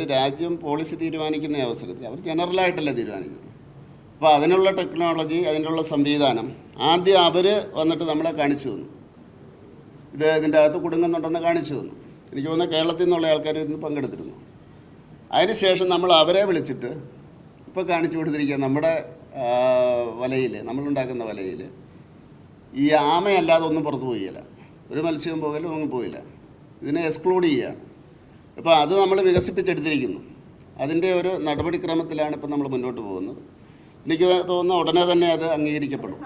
ഒരു രാജ്യം പോളിസി തീരുമാനിക്കുന്ന അവസരത്തിൽ അവർ ജനറലായിട്ടല്ലേ തീരുമാനിക്കുന്നത്. അപ്പോൾ അതിനുള്ള ടെക്നോളജി അതിനുള്ള സംവിധാനം ആദ്യം അവർ വന്നിട്ട് നമ്മളെ കാണിച്ചു തന്നു. ഇത് ഇതിന്റെ അകത്ത് കുടുങ്ങുന്നുണ്ടെന്ന് കാണിച്ചു തന്നു. എനിക്ക് തോന്നുന്നു കേരളത്തിൽ നിന്നുള്ള ആൾക്കാർ ഇന്ന് പങ്കെടുത്തിരുന്നു. അതിനുശേഷം നമ്മൾ അവരെ വിളിച്ചിട്ട് ഇപ്പോൾ കാണിച്ചു കൊടുത്തിരിക്കുക നമ്മുടെ വലയിൽ നമ്മളുണ്ടാക്കുന്ന വലയിൽ ഈ ആമയല്ലാതെ ഒന്നും പുറത്ത് പോയില്ല. ഒരു മത്സ്യവും പോകലും ഒന്നും പോയില്ല. ഇതിനെ എക്സ്ക്ലൂഡ് ചെയ്യുകയാണ്. അപ്പോൾ അത് നമ്മൾ വികസിപ്പിച്ചെടുത്തിരിക്കുന്നു. അതിന്റെ ഒരു നടപടിക്രമത്തിലാണ് ഇപ്പോൾ നമ്മൾ മുന്നോട്ട് പോകുന്നത്. എനിക്ക് തോന്നുന്നു ഉടനെ തന്നെ അത് അംഗീകരിക്കപ്പെടും.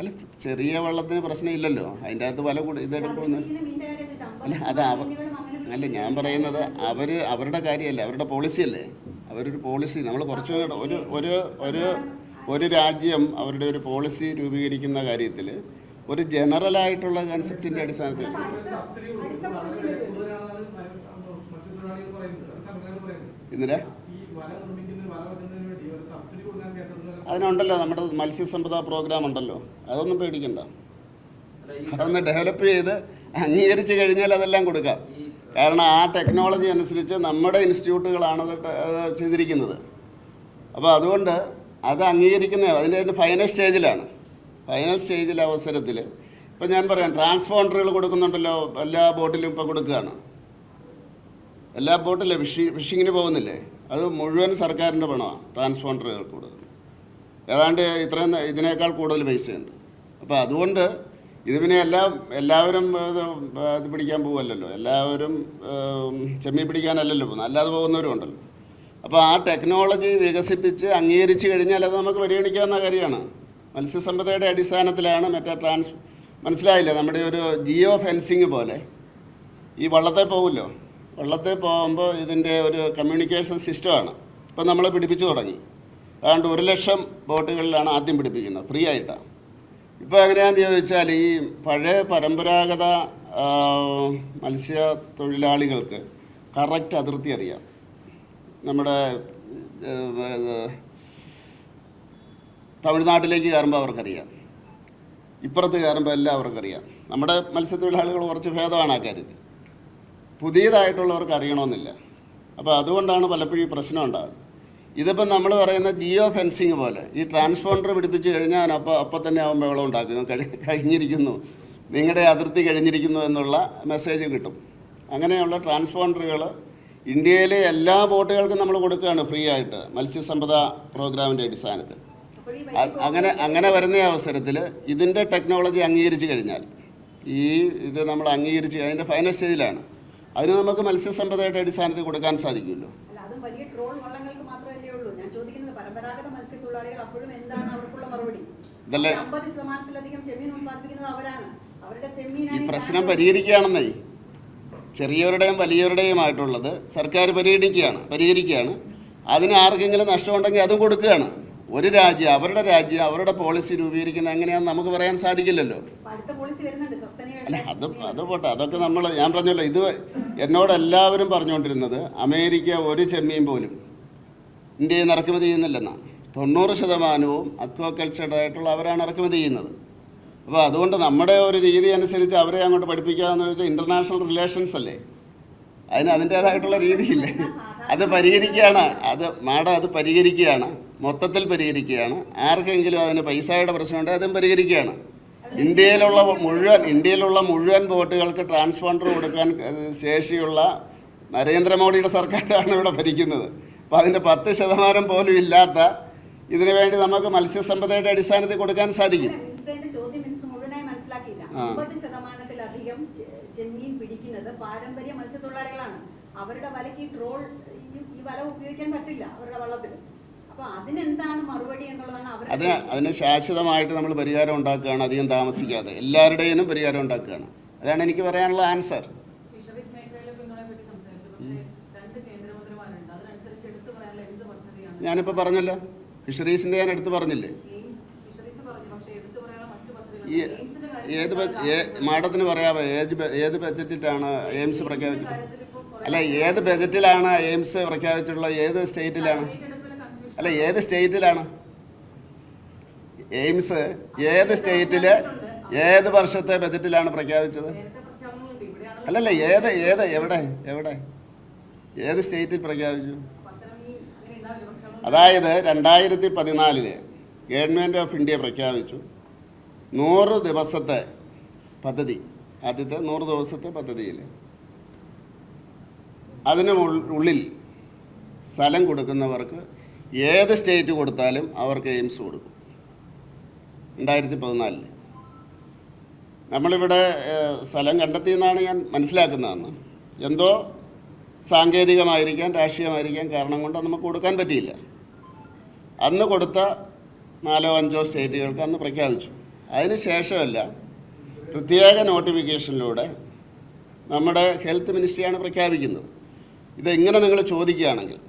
അല്ല ചെറിയ വെള്ളത്തിന് പ്രശ്നമില്ലല്ലോ. അതിന്റെ അകത്ത് വല കൂടി ഇതെടുക്കുന്നു അല്ല അത് അവ അല്ല ഞാൻ പറയുന്നത് അവർ അവരുടെ കാര്യമല്ല അവരുടെ പോളിസി അല്ലേ അവരൊരു പോളിസി നമ്മൾ കുറച്ച് ഒരു ഒരു ഒരു ഒരു രാജ്യം അവരുടെ ഒരു പോളിസി രൂപീകരിക്കുന്ന കാര്യത്തിൽ ഒരു ജനറൽ ആയിട്ടുള്ള കൺസെപ്റ്റിന്റെ അടിസ്ഥാനത്തിൽ. എന്തിനാ? അതിനുണ്ടല്ലോ നമ്മുടെ മത്സ്യസമ്പദ പ്രോഗ്രാം ഉണ്ടല്ലോ. അതൊന്നും പേടിക്കണ്ട. അതൊന്ന് ഡെവലപ്പ് ചെയ്ത് അംഗീകരിച്ച് കഴിഞ്ഞാൽ അതെല്ലാം കൊടുക്കാം. കാരണം ആ ടെക്നോളജി അനുസരിച്ച് നമ്മുടെ ഇൻസ്റ്റിറ്റ്യൂട്ടുകളാണ് ചെയ്തിരിക്കുന്നത്. അപ്പോൾ അതുകൊണ്ട് അത് അംഗീകരിക്കുന്ന അതിന്റെ ഫൈനൽ സ്റ്റേജിലാണ് ഫൈനൽ സ്റ്റേജിലെ അവസരത്തിൽ ഇപ്പം ഞാൻ പറയാം ട്രാൻസ്പോണ്ടറുകൾ കൊടുക്കുന്നുണ്ടല്ലോ എല്ലാ ബോട്ടിലും ഇപ്പോൾ കൊടുക്കുകയാണ്. എല്ലാ ബോട്ടിലും ഫിഷി ഫിഷിങ്ങിന് പോകുന്നില്ലേ? അത് മുഴുവൻ സർക്കാരിന്റെ പണമാണ് ട്രാൻസ്പോണ്ടറുകൾ കൊടുക്കുന്നത് ഏതാണ്ട് ഇത്രയും ഇതിനേക്കാൾ കൂടുതൽ പൈസയുണ്ട്. അപ്പോൾ അതുകൊണ്ട് ഇത് പിന്നെ എല്ലാം എല്ലാവരും ഇത് പിടിക്കാൻ പോകുമല്ലോ എല്ലാവരും ചെമ്മി പിടിക്കാനല്ലല്ലോ പോകുന്നത്. അല്ലാതെ പോകുന്നവരും ഉണ്ടല്ലോ. അപ്പോൾ ആ ടെക്നോളജി വികസിപ്പിച്ച് അംഗീകരിച്ച് കഴിഞ്ഞാൽ അത് നമുക്ക് പരിഗണിക്കാവുന്ന കാര്യമാണ്. മത്സ്യസമ്പദയുടെ അടിസ്ഥാനത്തിലാണ് മറ്റേ ട്രാൻസ് മനസ്സിലായില്ല? നമ്മുടെ ഒരു ജിയോ ഫെൻസിങ് പോലെ. ഈ വള്ളത്തെ പോകുമല്ലോ വള്ളത്തെ പോകുമ്പോൾ ഇതിന്റെ ഒരു കമ്മ്യൂണിക്കേഷൻ സിസ്റ്റമാണ് ഇപ്പം നമ്മൾ പിടിപ്പിച്ചു തുടങ്ങി. അതുകൊണ്ട് ഒരു ലക്ഷം ബോട്ടുകളിലാണ് ആദ്യം പിടിപ്പിക്കുന്നത്. ഫ്രീ ആയിട്ടാണ് ഇപ്പോൾ എങ്ങനെയാണെന്ന് ചോദിച്ചാൽ ഈ പഴയ പരമ്പരാഗത മത്സ്യ തൊഴിലാളികൾക്ക് കറക്റ്റ് അതിർത്തി അറിയാം. നമ്മുടെ തമിഴ്നാട്ടിലേക്ക് കയറുമ്പോൾ അവർക്കറിയാം. ഇപ്പുറത്ത് കയറുമ്പോൾ എല്ലാം അവർക്കറിയാം. നമ്മുടെ മത്സ്യത്തൊഴിലാളികൾ കുറച്ച് ഭേദമാണ് ആ കാര്യത്തിൽ. പുതിയതായിട്ടുള്ളവർക്ക് അറിയണമെന്നില്ല അപ്പോൾ അതുകൊണ്ടാണ് പലപ്പോഴും ഈ പ്രശ്നം ഉണ്ടാകുന്നത്. ഇതിപ്പം നമ്മൾ പറയുന്ന ജിയോ ഫെൻസിങ് പോലെ ഈ ട്രാൻസ്പോണ്ടർ പിടിപ്പിച്ച് കഴിഞ്ഞാൽ അപ്പോൾ അപ്പോൾ തന്നെ അവൻ ബഹളം ഉണ്ടാക്കും. കഴി കഴിഞ്ഞിരിക്കുന്നു. നിങ്ങളുടെ അതിർത്തി കഴിഞ്ഞിരിക്കുന്നു എന്നുള്ള മെസ്സേജ് കിട്ടും. അങ്ങനെയുള്ള ട്രാൻസ്പോണ്ടറുകൾ ഇന്ത്യയിലെ എല്ലാ ബോട്ടുകൾക്കും നമ്മൾ കൊടുക്കുകയാണ് ഫ്രീ ആയിട്ട് മത്സ്യസമ്പദ പ്രോഗ്രാമിന്റെ അടിസ്ഥാനത്തിൽ. അങ്ങനെ അങ്ങനെ വരുന്ന അവസരത്തിൽ ഇതിന്റെ ടെക്നോളജി അംഗീകരിച്ച് കഴിഞ്ഞാൽ ഈ ഇത് നമ്മൾ അംഗീകരിച്ച് അതിന്റെ ഫൈനൽ സ്റ്റേജിലാണ് അതിന് നമുക്ക് മത്സ്യസമ്പദയുടെ അടിസ്ഥാനത്തിൽ കൊടുക്കാൻ സാധിക്കുമല്ലോ. ഇതല്ലേ? ഈ പ്രശ്നം പരിഹരിക്കുകയാണെന്നേ. ചെറിയവരുടെയും വലിയവരുടെയും ആയിട്ടുള്ളത് സർക്കാർ പരിഗണിക്കുകയാണ് പരിഹരിക്കുകയാണ്. അതിന് ആർക്കെങ്കിലും നഷ്ടമുണ്ടെങ്കിൽ അതും കൊടുക്കുകയാണ്. ഒരു രാജ്യം അവരുടെ രാജ്യം അവരുടെ പോളിസി രൂപീകരിക്കുന്ന എങ്ങനെയാണെന്ന് നമുക്ക് പറയാൻ സാധിക്കില്ലല്ലോ. അല്ല അത് അത് പോട്ടെ അതൊക്കെ നമ്മൾ ഞാൻ പറഞ്ഞല്ലോ ഇത് എന്നോട് എല്ലാവരും പറഞ്ഞുകൊണ്ടിരുന്നത് അമേരിക്ക ഒരു ചെമ്മീൻ പോലും ഇന്ത്യയിൽ നിന്ന് ഇറക്കുമതി ചെയ്യുന്നില്ലെന്നാണ് തൊണ്ണൂറ് ശതമാനവും അക്വാകൾച്ചർഡ് ആയിട്ടുള്ള അവരാണ് ഇറക്കുമതി ചെയ്യുന്നത്. അപ്പോൾ അതുകൊണ്ട് നമ്മുടെ ഒരു രീതി അനുസരിച്ച് അവരെ അങ്ങോട്ട് പഠിപ്പിക്കാമെന്ന് വെച്ചാൽ ഇന്റർനാഷണൽ റിലേഷൻസ് അല്ലേ? അതിന് അതിന്റേതായിട്ടുള്ള രീതിയില്ലേ? അത് പരിഹരിക്കുകയാണ് അത് മാഡം അത് പരിഹരിക്കുകയാണ്. മൊത്തത്തിൽ പരിഹരിക്കുകയാണ്. ആർക്കെങ്കിലും അതിന് പൈസയുടെ പ്രശ്നമുണ്ടെങ്കിൽ അതും പരിഹരിക്കുകയാണ്. ഇന്ത്യയിലുള്ള മുഴുവൻ ഇന്ത്യയിലുള്ള മുഴുവൻ ബോട്ടുകൾക്ക് ട്രാൻസ്പോണ്ടർ കൊടുക്കാൻ ശേഷിയുള്ള നരേന്ദ്രമോദിയുടെ സർക്കാരാണ് ഇവിടെ ഭരിക്കുന്നത്. അപ്പോൾ അതിന്റെ പത്ത് ശതമാനം പോലും ഇല്ലാത്ത ഇതിനു വേണ്ടി നമുക്ക് മത്സ്യസമ്പദയുടെ അടിസ്ഥാനത്തിൽ കൊടുക്കാൻ സാധിക്കും. അവരുടെ വലയ്ക്ക് ഈ ട്രോൾ ഈ വല ഉപയോഗിക്കാൻ പറ്റില്ല അവരുടെ വള്ളത്തിൽ അപ്പൊ അതിനെന്താണ് മറുപടി എന്നുള്ളതാണ് അവർ അതിന് അതിന് ശാശ്വതമായിട്ട് നമ്മൾ പരിഹാരം ഉണ്ടാക്കുകയാണ് അധികം താമസിക്കാതെ. എല്ലാവരുടെയും പരിഹാരം ഉണ്ടാക്കുകയാണ്. അതാണ് എനിക്ക് പറയാനുള്ള ആൻസർ. ഞാനിപ്പോൾ പറഞ്ഞല്ലോ. ഫിഷറീസിന്റെ ഞാൻ എടുത്ത് പറഞ്ഞില്ലേ? എയിംസ് ഫിഷറീസ് പറഞ്ഞു. പക്ഷേ എടുത്തു പറയാനുള്ള മറ്റു പദ്ധതികൾ ഈ ഏത് മാഡത്തിന് പറയാമോ ഏത് ഏത് ബജറ്റിലാണ് എയിംസ് പ്രഖ്യാപിച്ചത് അല്ല ഏത് ബജറ്റിലാണ് എയിംസ് പ്രഖ്യാപിച്ചിട്ടുള്ളത്? ഏത് സ്റ്റേറ്റിലാണ്? അല്ല ഏത് സ്റ്റേറ്റിലാണ്? എയിംസ് ഏത് സ്റ്റേറ്റിൽ ഏത് വർഷത്തെ ബജറ്റിലാണ് പ്രഖ്യാപിച്ചത്? അല്ലല്ല ഏത് ഏത് എവിടെ എവിടെ? ഏത് സ്റ്റേറ്റിൽ പ്രഖ്യാപിച്ചു? അതായത് രണ്ടായിരത്തി പതിനാലിൽ ഗവൺമെന്റ് ഓഫ് ഇന്ത്യ പ്രഖ്യാപിച്ചു. നൂറ് ദിവസത്തെ പദ്ധതി ആദ്യത്തെ നൂറ് ദിവസത്തെ പദ്ധതിയിൽ അതിന് ഉള്ളിൽ സ്ഥലം കൊടുക്കുന്നവർക്ക് ഏത് സ്റ്റേറ്റ് കൊടുത്താലും അവർക്ക് എയിംസ് കൊടുക്കും. രണ്ടായിരത്തി പതിനാലിൽ നമ്മളിവിടെ സ്ഥലം കണ്ടെത്തിയെന്നാണ് ഞാൻ മനസ്സിലാക്കുന്നതെന്ന്. എന്തോ സാങ്കേതികമായിരിക്കാം രാഷ്ട്രീയമായിരിക്കാം കാരണം കൊണ്ട് നമുക്ക് കൊടുക്കാൻ പറ്റിയില്ല. അന്ന് കൊടുത്ത നാലോ അഞ്ചോ സ്റ്റേറ്റുകൾക്ക് അന്ന് പ്രഖ്യാപിച്ചു. അതിന് ശേഷമല്ല പ്രത്യേക നോട്ടിഫിക്കേഷനിലൂടെ നമ്മുടെ ഹെൽത്ത് മിനിസ്ട്രിയാണ് പ്രഖ്യാപിക്കുന്നത്. ഇതെങ്ങനെ നിങ്ങൾ ചോദിക്കുകയാണെങ്കിൽ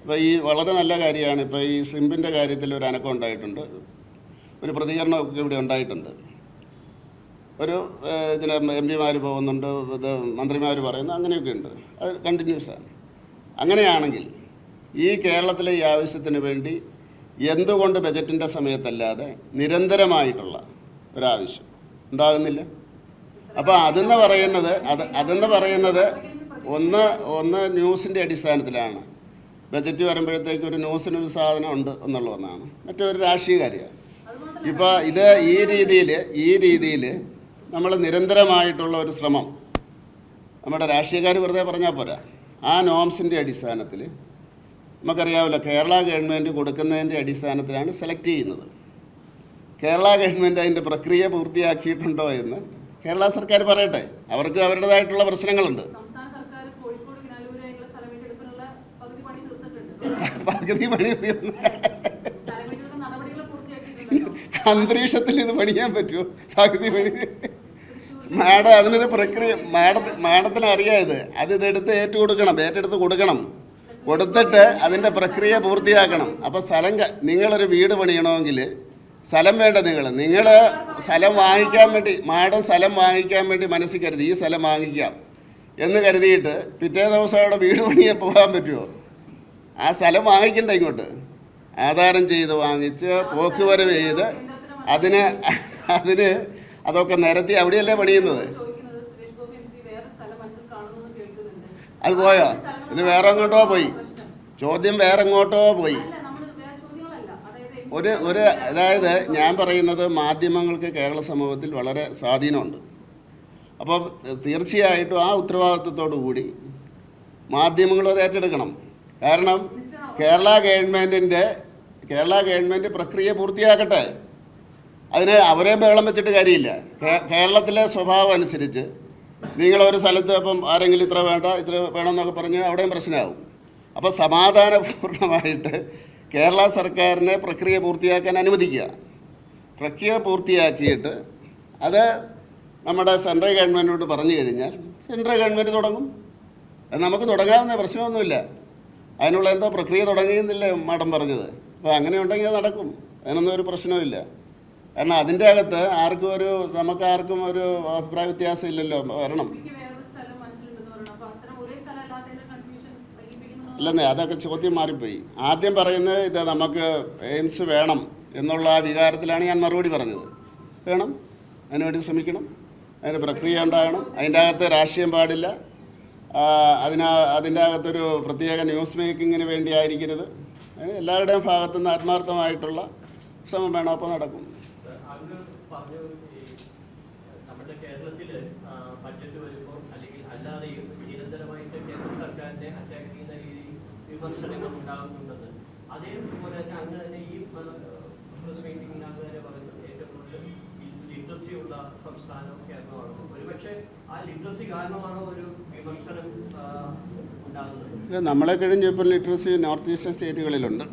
ഇപ്പോൾ ഈ വളരെ നല്ല കാര്യമാണ്. ഇപ്പോൾ ഈ സിമ്പിന്റെ കാര്യത്തിൽ ഒരു അനക്കം ഉണ്ടായിട്ടുണ്ട്. ഒരു പ്രതികരണമൊക്കെ ഇവിടെ ഉണ്ടായിട്ടുണ്ട്. ഒരു ഇതിന് എം പിമാർ പോകുന്നുണ്ട് ഇത് മന്ത്രിമാർ പറയുന്നു അങ്ങനെയൊക്കെ ഉണ്ട്. അത് കണ്ടിന്യൂസ് ആണ് അങ്ങനെയാണെങ്കിൽ ഈ കേരളത്തിലെ ഈ ആവശ്യത്തിന് വേണ്ടി എന്തുകൊണ്ട് ബജറ്റിന്റെ സമയത്തല്ലാതെ നിരന്തരമായിട്ടുള്ള ഒരാവശ്യം ഉണ്ടാകുന്നില്ല? അപ്പോൾ അതെന്ന് പറയുന്നത് അത് അതെന്ന് പറയുന്നത് ഒന്ന് ഒന്ന് ന്യൂസിന്റെ അടിസ്ഥാനത്തിലാണ്. ബജറ്റ് വരുമ്പോഴത്തേക്ക് ഒരു ന്യൂസിനൊരു സാധനം ഉണ്ട് എന്നുള്ളതാണ് മറ്റൊരു രാഷ്ട്രീയ കാര്യമാണ് ഇപ്പോൾ ഇത് ഈ രീതിയിൽ ഈ രീതിയിൽ നമ്മൾ നിരന്തരമായിട്ടുള്ള ഒരു ശ്രമം. നമ്മുടെ രാഷ്ട്രീയക്കാർ വെറുതെ പറഞ്ഞാൽ പോരാ. ആ നോംസിന്റെ അടിസ്ഥാനത്തിൽ നമുക്കറിയാമല്ലോ കേരള ഗവൺമെന്റ് കൊടുക്കുന്നതിന്റെ അടിസ്ഥാനത്തിലാണ് സെലക്ട് ചെയ്യുന്നത്. കേരള ഗവൺമെന്റ് അതിന്റെ പ്രക്രിയ പൂർത്തിയാക്കിയിട്ടുണ്ടോ എന്ന് കേരള സർക്കാർ പറയട്ടെ. അവർക്ക് അവരുടേതായിട്ടുള്ള പ്രശ്നങ്ങളുണ്ട് സംസ്ഥാന സർക്കാർ കോഴിക്കോട് കിനാലൂരായിട്ടുള്ള സ്ഥലം ഏറ്റെടുപ്പിനുള്ള പകുതി പണി തീർത്തിട്ടുണ്ട് പകുതി പണി അന്തരീക്ഷത്തിൽ ഇത് പണിയാൻ പറ്റുമോ? പകുതി പണി. മാഡം അതിനൊരു പ്രക്രിയ മാഡത്തിന് മാഡത്തിന് അറിയാത് അത് ഇതെടുത്ത് ഏറ്റു കൊടുക്കണം ഏറ്റെടുത്ത് കൊടുക്കണം. കൊടുത്തിട്ട് അതിന്റെ പ്രക്രിയ പൂർത്തിയാക്കണം. അപ്പോൾ സ്ഥലം നിങ്ങളൊരു വീട് പണിയണമെങ്കിൽ സ്ഥലം വേണ്ട നിങ്ങൾ. നിങ്ങൾ സ്ഥലം വാങ്ങിക്കാൻ വേണ്ടി മാഡം സ്ഥലം വാങ്ങിക്കാൻ വേണ്ടി മനസ്സിൽ കരുതി ഈ സ്ഥലം വാങ്ങിക്കാം എന്ന് കരുതിയിട്ട് പിറ്റേ ദിവസം അവിടെ വീട് പണിയാൻ പോകാൻ പറ്റുമോ? ആ സ്ഥലം വാങ്ങിക്കണ്ട ഇങ്ങോട്ട്. ആധാരം ചെയ്ത് വാങ്ങിച്ച് പോക്കുവരവ് ചെയ്ത് അതിന് അതിന് അതൊക്കെ നിരത്തി അവിടെയല്ലേ പണിയുന്നത്? അത് പോയോ? ഇത് വേറെ എങ്ങോട്ടോ പോയി. ചോദ്യം വേറെ എങ്ങോട്ടോ പോയി. ഒരു ഒരു അതായത് ഞാൻ പറയുന്നത് മാധ്യമങ്ങൾക്ക് കേരള സമൂഹത്തിൽ വളരെ സ്വാധീനമുണ്ട്. അപ്പോൾ തീർച്ചയായിട്ടും ആ ഉത്തരവാദിത്വത്തോടു കൂടി മാധ്യമങ്ങൾ അത് ഏറ്റെടുക്കണം. കാരണം കേരള ഗവൺമെന്റിന്റെ കേരള ഗവൺമെന്റ് പ്രക്രിയ പൂർത്തിയാക്കട്ടെ. അതിന് അവരെ ബഹളം വെച്ചിട്ട് കാര്യമില്ല. കേരളത്തിലെ സ്വഭാവം അനുസരിച്ച് നിങ്ങളൊരു സ്ഥലത്ത് ഇപ്പം ആരെങ്കിലും ഇത്ര വേണ്ട ഇത്ര വേണമെന്നൊക്കെ പറഞ്ഞ് അവിടെയും പ്രശ്നമാവും. അപ്പോൾ സമാധാനപൂർണമായിട്ട് കേരള സർക്കാരിനെ പ്രക്രിയ പൂർത്തിയാക്കാൻ അനുവദിക്കുക. പ്രക്രിയ പൂർത്തിയാക്കിയിട്ട് അത് നമ്മുടെ സെൻട്രൽ ഗവൺമെന്റിനോട് പറഞ്ഞു കഴിഞ്ഞാൽ സെൻട്രൽ ഗവൺമെന്റ് തുടങ്ങും. നമുക്ക് തുടങ്ങാവുന്ന പ്രശ്നമൊന്നുമില്ല. അതിനുള്ള എന്തോ പ്രക്രിയ തുടങ്ങിയെന്നില്ലേ മാഡം പറഞ്ഞത്? അപ്പോൾ അങ്ങനെ ഉണ്ടെങ്കിൽ അത് നടക്കും. അതിനൊന്നും ഒരു പ്രശ്നവുമില്ല കാരണം അതിന്റെ അകത്ത് ആർക്കും ഒരു നമുക്ക് ആർക്കും ഒരു അഭിപ്രായ വ്യത്യാസം ഇല്ലല്ലോ വരണം. അല്ലെന്നേ അതൊക്കെ ചോദ്യം മാറിപ്പോയി. ആദ്യം പറയുന്നത് ഇത് നമുക്ക് എയിംസ് വേണം എന്നുള്ള ആ വികാരത്തിലാണ് ഞാൻ മറുപടി പറഞ്ഞത്. വേണം. അതിനുവേണ്ടി ശ്രമിക്കണം. അതിന് പ്രക്രിയ ഉണ്ടാകണം. അതിന്റെ അകത്ത് രാഷ്ട്രീയം പാടില്ല. അതിന അതിന്റെ അകത്തൊരു പ്രത്യേക ന്യൂസ് മേക്കിങ്ങിന് വേണ്ടിയായിരിക്കരുത്. എല്ലാവരുടെയും ഭാഗത്തു എല്ലാവരുടെയും ഭാഗത്തുനിന്ന് ആത്മാർത്ഥമായിട്ടുള്ള ശ്രമം വേണം അപ്പോൾ നടക്കും. നമ്മുടെ കേരളത്തിൽ വരുമ്പോൾ അല്ലെങ്കിൽ അതേപോലെ തന്നെ അന്ന് തന്നെ ഈ പ്രസ് മീറ്റിംഗിനകത്ത് തന്നെ പറയുന്നത് ഏറ്റവും കൂടുതൽ ലിറ്ററസി ഉള്ള സംസ്ഥാനം കേരളമാണ്. ഒരുപക്ഷെ ആ ലിറ്ററസി കാരണമാണോ ഒരു വിമർശനം ഉണ്ടാകുന്നത്? നമ്മളെ കഴിഞ്ഞ ഇപ്പോൾ ലിറ്ററസി നോർത്ത് ഈസ്റ്റേൺ സ്റ്റേറ്റുകളിലുണ്ട്.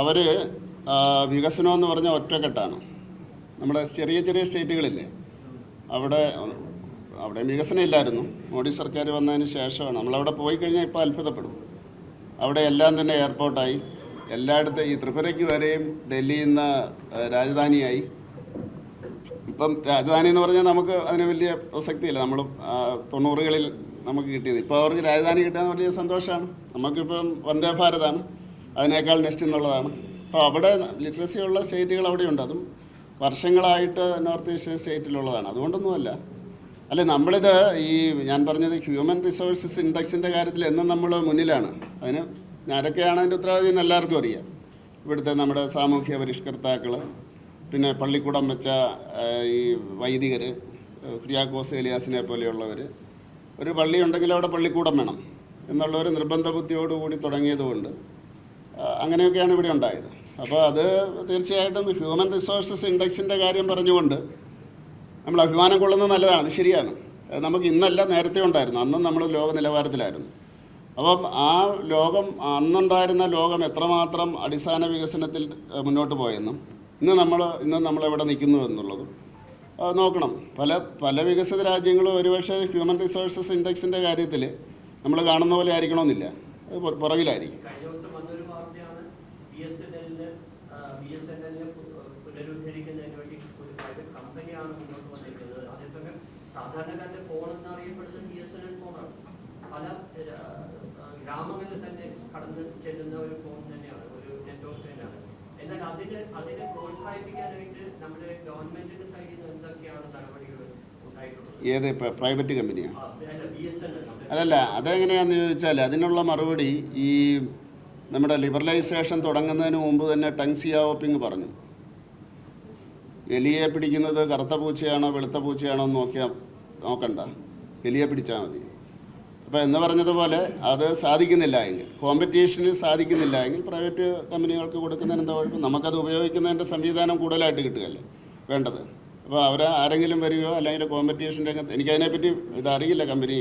അവർ വികസനം എന്ന് പറഞ്ഞ ഒറ്റക്കെട്ടാണ്. നമ്മുടെ ചെറിയ ചെറിയ സ്റ്റേറ്റുകളില്ലേ? അവിടെ അവിടെ വികസനം ഇല്ലായിരുന്നു. മോഡി സർക്കാർ വന്നതിന് ശേഷമാണ്. നമ്മളവിടെ പോയി കഴിഞ്ഞാൽ ഇപ്പോൾ അത്ഭുതപ്പെടും. അവിടെ എല്ലാം തന്നെ എയർപോർട്ടായി. എല്ലായിടത്തും ഈ ത്രിപുരയ്ക്ക് വരെയും ഡൽഹിയിൽ നിന്ന് രാജധാനിയായി. ഇപ്പം രാജധാനി എന്ന് പറഞ്ഞാൽ നമുക്ക് അതിന് വലിയ പ്രസക്തിയില്ല. നമ്മൾ തൊണ്ണൂറുകളിൽ നമുക്ക് കിട്ടിയത്. ഇപ്പോൾ അവർക്ക് രാജധാനി കിട്ടാൻ വലിയ സന്തോഷമാണ്. നമുക്കിപ്പം വന്ദേ ഭാരതാണ്. അതിനേക്കാൾ നെക്സ്റ്റ് എന്നുള്ളതാണ്. അപ്പോൾ അവിടെ ലിറ്ററസി ഉള്ള സ്റ്റേറ്റുകൾ അവിടെയുണ്ട്. അതും വർഷങ്ങളായിട്ട് നോർത്ത് ഈസ്റ്റ് സ്റ്റേറ്റിലുള്ളതാണ്. അതുകൊണ്ടൊന്നുമല്ല. അല്ല നമ്മളിത് ഈ ഞാൻ പറഞ്ഞത് ഹ്യൂമൻ റിസോഴ്സസ് ഇൻഡെക്സിന്റെ കാര്യത്തിൽ എന്നും നമ്മൾ മുന്നിലാണ്. അതിന് ആരൊക്കെയാണ് അതിന്റെ ഉത്തരവാദി എന്ന് എല്ലാവർക്കും അറിയാം. ഇവിടുത്തെ നമ്മുടെ സാമൂഹ്യ പരിഷ്കർത്താക്കൾ പിന്നെ പള്ളിക്കൂടം വെച്ച ഈ വൈദികർ കുര്യാക്കോസ് ഏലിയാസിനെ പോലെയുള്ളവർ ഒരു പള്ളി ഉണ്ടെങ്കിൽ അവിടെ പള്ളിക്കൂടം വേണം എന്നുള്ള ഒരു നിർബന്ധ ബുദ്ധിയോടുകൂടി തുടങ്ങിയതുകൊണ്ട് അങ്ങനെയൊക്കെയാണ് ഇവിടെ ഉണ്ടായത്. അപ്പോൾ അത് തീർച്ചയായിട്ടും ഹ്യൂമൻ റിസോഴ്സസ് ഇൻഡെക്സിന്റെ കാര്യം പറഞ്ഞുകൊണ്ട് നമ്മൾ അഭിമാനം കൊള്ളുന്നത് നല്ലതാണ് അത് ശരിയാണ്. നമുക്ക് ഇന്നല്ല നേരത്തെ ഉണ്ടായിരുന്നു അന്നും നമ്മൾ ലോക നിലവാരത്തിലായിരുന്നു. അപ്പം ആ ലോകം അന്നുണ്ടായിരുന്ന ലോകം എത്രമാത്രം അടിസ്ഥാന വികസനത്തിൽ മുന്നോട്ട് പോയെന്നും ഇന്ന് നമ്മൾ ഇന്ന് നമ്മളെവിടെ നിൽക്കുന്നു എന്നുള്ളതും. നോക്കണം. പല പല വികസിത രാജ്യങ്ങളും ഒരുപക്ഷെ ഹ്യൂമൻ റിസോഴ്സസ് ഇൻഡെക്സിന്റെ കാര്യത്തിൽ നമ്മൾ കാണുന്ന പോലെ ആയിരിക്കണമെന്നില്ല. അത് പുറ- പുറകിലായിരിക്കും. ഫോൺ പല ഗ്രാമങ്ങളിൽ തന്നെ കടന്ന് ചെല്ലുന്ന ഒരു ഫോൺ തന്നെയാണ് ഒരു നെറ്റ്വർക്ക് തന്നെയാണ്. എന്നാൽ അതിന് അതിനെ പ്രോത്സാഹിപ്പിക്കാനായിട്ട് നമ്മുടെ ഗവൺമെന്റിന്റെ സൈഡിൽ നിന്ന് എന്തൊക്കെയാണ് നടപടികൾ ഏത് പ്രൈവറ്റ് കമ്പനിയാ അല്ലല്ല അല്ല ബി എസ് അതല്ല അതെങ്ങനെയാണെന്ന് ചോദിച്ചാൽ അതിനുള്ള മറുപടി ഈ നമ്മുടെ ലിബറലൈസേഷൻ തുടങ്ങുന്നതിന് മുമ്പ് തന്നെ ടങ് സിയാവോപ്പിങ് പറഞ്ഞു. എലിയെ പിടിക്കുന്നത് കറുത്ത പൂച്ചയാണോ വെളുത്ത പൂച്ചയാണോ എന്ന് നോക്കിയാൽ നോക്കണ്ട. എലിയെ പിടിച്ചാൽ മതി. അപ്പോൾ എന്ന് പറഞ്ഞതുപോലെ അത് സാധിക്കുന്നില്ല എങ്കിൽ കോമ്പറ്റീഷന് സാധിക്കുന്നില്ല എങ്കിൽ പ്രൈവറ്റ് കമ്പനികൾക്ക് കൊടുക്കുന്നതിന് എന്താ കുഴപ്പം? നമുക്കത് ഉപയോഗിക്കുന്നതിന്റെ സംവിധാനം കൂടുതലായിട്ട് കിട്ടുകയല്ലേ? വേണ്ടത്. അപ്പോൾ അവർ ആരെങ്കിലും വരികയോ അല്ലെങ്കിൽ കോമ്പറ്റീഷൻ രംഗത്ത് എനിക്കതിനെപ്പറ്റി ഇതറിയില്ല കമ്പനി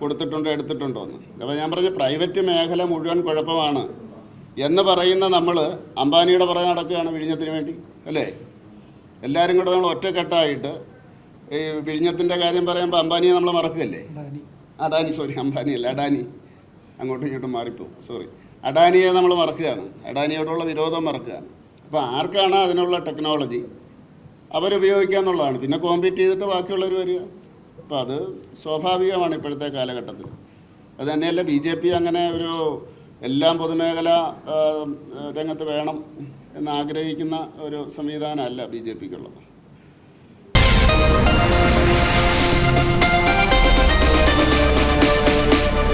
കൊടുത്തിട്ടുണ്ടോ എടുത്തിട്ടുണ്ടോ എന്ന്. അപ്പോൾ ഞാൻ പറഞ്ഞ പ്രൈവറ്റ് മേഖല മുഴുവൻ കുഴപ്പമാണ് എന്ന് പറയുന്ന നമ്മൾ അംബാനിയുടെ പുറകെ നടക്കുകയാണ് വിഴിഞ്ഞത്തിന് വേണ്ടി അല്ലേ? എല്ലാവരും കൂടെ നമ്മൾ ഒറ്റക്കെട്ടായിട്ട് ഈ വിഴിഞ്ഞത്തിന്റെ കാര്യം പറയുമ്പോൾ അംബാനിയെ നമ്മൾ മറക്കുകയല്ലേ? അഡാനി സോറി അംബാനി അല്ല അഡാനി. അങ്ങോട്ടും ഇങ്ങോട്ടും മാറിപ്പോകും സോറി അഡാനിയെ നമ്മൾ മറക്കുകയാണ്. അഡാനിയോടുള്ള വിരോധം മറക്കുകയാണ്. അപ്പോൾ ആർക്കാണ് അതിനുള്ള ടെക്നോളജി അവരുപയോഗിക്കുക എന്നുള്ളതാണ് പിന്നെ കോമ്പീറ്റ് ചെയ്തിട്ട് ബാക്കിയുള്ളവർ വരിക. അപ്പോൾ അത് സ്വാഭാവികമാണ് ഇപ്പോഴത്തെ കാലഘട്ടത്തിൽ. അത് തന്നെയല്ല ബി ജെ പി അങ്ങനെ ഒരു എല്ലാം പൊതുമേഖല രംഗത്ത് വേണം എന്ന് ആഗ്രഹിക്കുന്ന ഒരു സംവിധാനമല്ല ബി ജെ പിക്കുള്ളത്.